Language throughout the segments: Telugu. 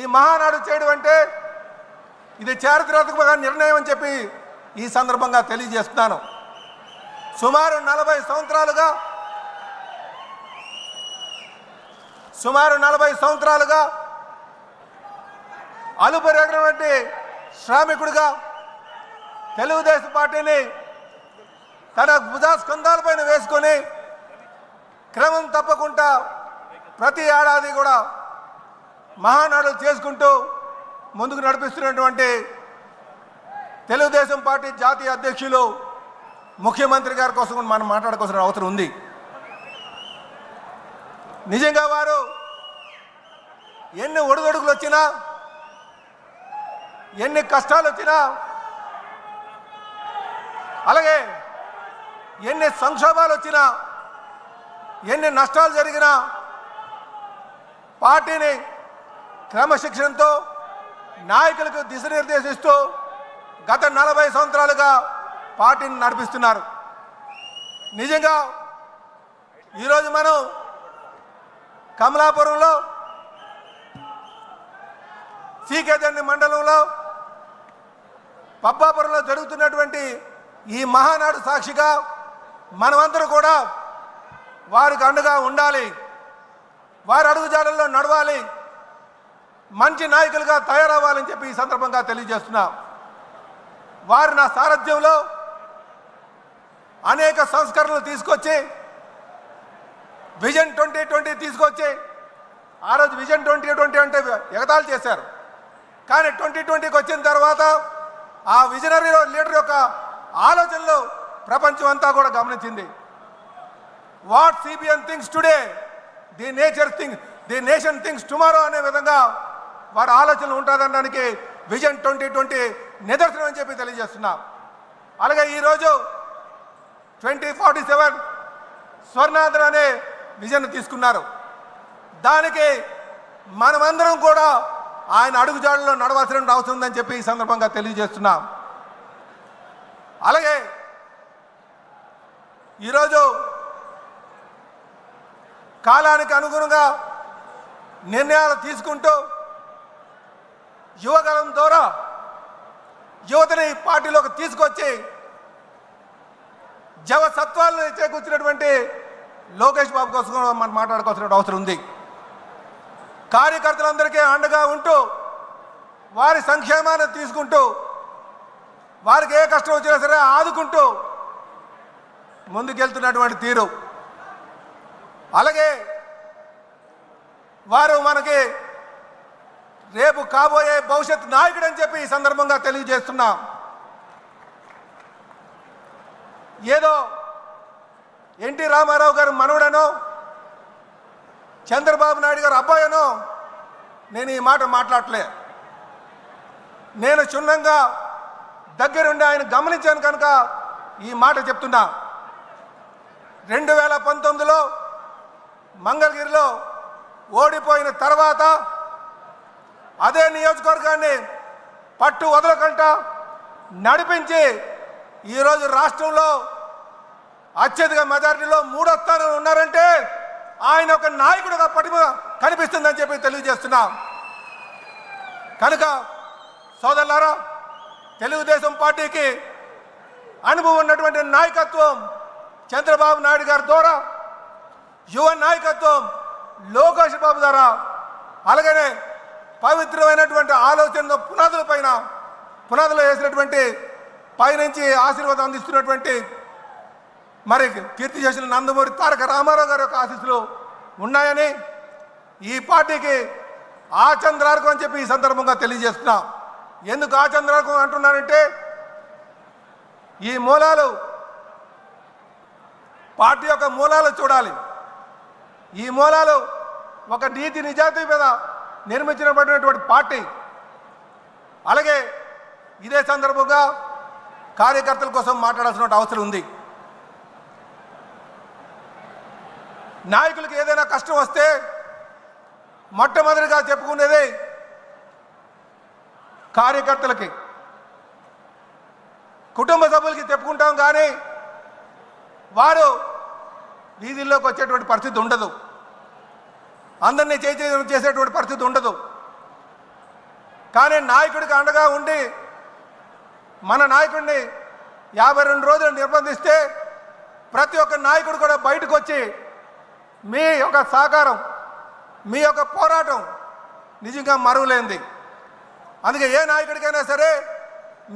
ఈ మహానాడు చేయడం అంటే ఇది చారిత్రాత్మక నిర్ణయం అని చెప్పి ఈ సందర్భంగా తెలియజేస్తున్నాను. సుమారు నలభై సంవత్సరాలుగా సుమారు నలభై సంవత్సరాలుగా అలుపెరగినటువంటి శ్రామికుడిగా తెలుగుదేశం పార్టీని తన భుజాస్కంధాలపైన వేసుకొని క్రమం తప్పకుండా ప్రతి ఏడాది కూడా మహానాడులు చేసుకుంటూ ముందుకు నడిపిస్తున్నటువంటి తెలుగుదేశం పార్టీ జాతీయ అధ్యక్షులు ముఖ్యమంత్రి గారి కోసం మనం మాట్లాడుకోవాల్సిన అవసరం ఉంది. నిజంగా వారు ఎన్ని ఒడిదొడుకులు వచ్చినా ఎన్ని కష్టాలు వచ్చినా అలాగే ఎన్ని సంక్షోభాలు వచ్చినా ఎన్ని నష్టాలు జరిగినా పార్టీని క్రమశిక్షణతో నాయకులకు దిశనిర్దేశిస్తూ గత నలభై సంవత్సరాలుగా పార్టీని నడిపిస్తున్నారు. నిజంగా ఈరోజు మనం కమలాపురంలో సీకేదండి మండలంలో పబ్బాపురంలో జరుగుతున్నటువంటి ఈ మహానాడు సాక్షిగా మనమందరూ కూడా వారికి అండగా ఉండాలి. వారి అడుగుజాడల్లో నడవాలి. మంచి నాయకులుగా తయారవ్వాలని చెప్పి ఈ సందర్భంగా తెలియజేస్తున్నా. వారు నా సారథ్యంలో అనేక సంస్కరణలు తీసుకొచ్చి విజన్ ట్వంటీ ట్వంటీ తీసుకొచ్చి ఆ రోజు విజన్ ట్వంటీ ట్వంటీ అంటే ఎగతాళి చేశారు. కానీ ట్వంటీ ట్వంటీకి వచ్చిన తర్వాత ఆ విజనరీ లీడర్ యొక్క ఆలోచనలు ప్రపంచం అంతా కూడా గమనించింది. What CBN thinks today the nature think the nation thinks tomorrow అనే విధంగా వారి ఆలోచనలు ఉంటుందనడానికి విజన్ ట్వంటీ ట్వంటీ నిదర్శనం అని చెప్పి తెలియజేస్తున్నా. అలాగే ఈరోజు ట్వంటీ ఫార్టీ సెవెన్ స్వర్ణాంధ్ర అనే విజన్ తీసుకున్నారు. దానికి మనమందరం కూడా ఆయన అడుగుజాడల్లో నడవాల్సిన అవసరం ఉందని చెప్పి ఈ సందర్భంగా తెలియజేస్తున్నాం. అలాగే ఈరోజు కాలానికి అనుగుణంగా నిర్ణయాలు తీసుకుంటూ యువగలం ద్వారా యువతని పార్టీలోకి తీసుకొచ్చి జవసత్వాలను చేకూర్చినటువంటి లోకేష్ బాబు కోసం మనం మాట్లాడుకోవాల్సిన అవసరం ఉంది. కార్యకర్తలందరికీ అండగా ఉంటూ వారి సంక్షేమాన్ని తీసుకుంటూ వారికి ఏ కష్టం వచ్చినా సరే ఆదుకుంటూ ముందుకెళ్తున్నటువంటి తీరు. అలాగే వారు మనకి రేపు కాబోయే భవిష్యత్ నాయకుడు అని చెప్పి ఈ సందర్భంగా తెలియజేస్తున్నా. ఏదో ఎన్టీ రామారావు గారు మనవడనో చంద్రబాబు నాయుడు గారు అబ్బాయనో నేను ఈ మాట మాట్లాడలే. నేను క్షుణ్ణంగా దగ్గరుండి ఆయన గమనించాను కనుక ఈ మాట చెప్తున్నా. రెండు వేల పంతొమ్మిదిలో మంగళగిరిలో ఓడిపోయిన తర్వాత అదే నియోజకవర్గాన్ని పట్టు వదలకుండా నడిపించి ఈరోజు రాష్ట్రంలో అత్యధిక మెజారిటీలో మూడో స్థానంలో ఉన్నారంటే ఆయన ఒక నాయకుడుగా పటిమ కనిపిస్తుందని చెప్పి తెలియజేస్తున్నాం. కనుక సోదరులారా తెలుగుదేశం పార్టీకి అనుభవం ఉన్నటువంటి నాయకత్వం చంద్రబాబు నాయుడు గారి ద్వారా యువ నాయకత్వం లోకేష్ బాబు ద్వారా అలాగనే పవిత్రమైనటువంటి ఆలోచనలో పునాదుల పైన పునాదులు వేసినటువంటి పైనుంచి ఆశీర్వాదం అందిస్తున్నటువంటి మరి కీర్తి చేసిన నందమూరి తారక రామారావు గారి యొక్క ఆశీస్సులు ఉన్నాయని ఈ పార్టీకి ఆ అని చెప్పి ఈ సందర్భంగా తెలియజేస్తున్నా. ఎందుకు ఆ అంటున్నానంటే ఈ మూలాలు పార్టీ యొక్క మూలాలు చూడాలి. ఈ మూలాలు ఒక నీతి నిజాయితీ మీద నిర్మించబడినటువంటి పార్టీ. అలాగే ఇదే సందర్భంగా కార్యకర్తల కోసం మాట్లాడాల్సిన అవసరం ఉంది. నాయకులకు ఏదైనా కష్టం వస్తే మొట్టమొదటిగా చెప్పుకునేది కార్యకర్తలకి. కుటుంబ సభ్యులకి చెప్పుకుంటాం కానీ వారు వీధుల్లోకి వచ్చేటువంటి పరిస్థితి ఉండదు. అందరినీ చేసే చేసేటువంటి పరిస్థితి ఉండదు. కానీ నాయకుడికి అండగా ఉండి మన నాయకుడిని యాభై రెండు రోజులు నిర్బంధిస్తే ప్రతి ఒక్క నాయకుడు కూడా బయటకు వచ్చి మీ యొక్క సహకారం మీ యొక్క పోరాటం నిజంగా మరువలేంది అందుకే ఏ నాయకుడికైనా సరే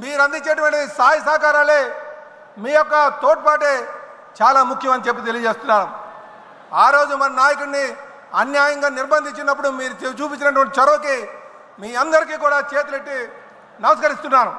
మీరు అందించేటువంటి సాయి సహకారాలే మీ యొక్క తోడ్పాటే చాలా ముఖ్యం అని చెప్పి తెలియజేస్తున్నాను. ఆ రోజు మన నాయకుడిని అన్యాయంగా నిర్బంధించినప్పుడు మీరు చూపించినటువంటి చొరవకి మీ అందరికీ కూడా చేతులెట్టి నమస్కరిస్తున్నాను.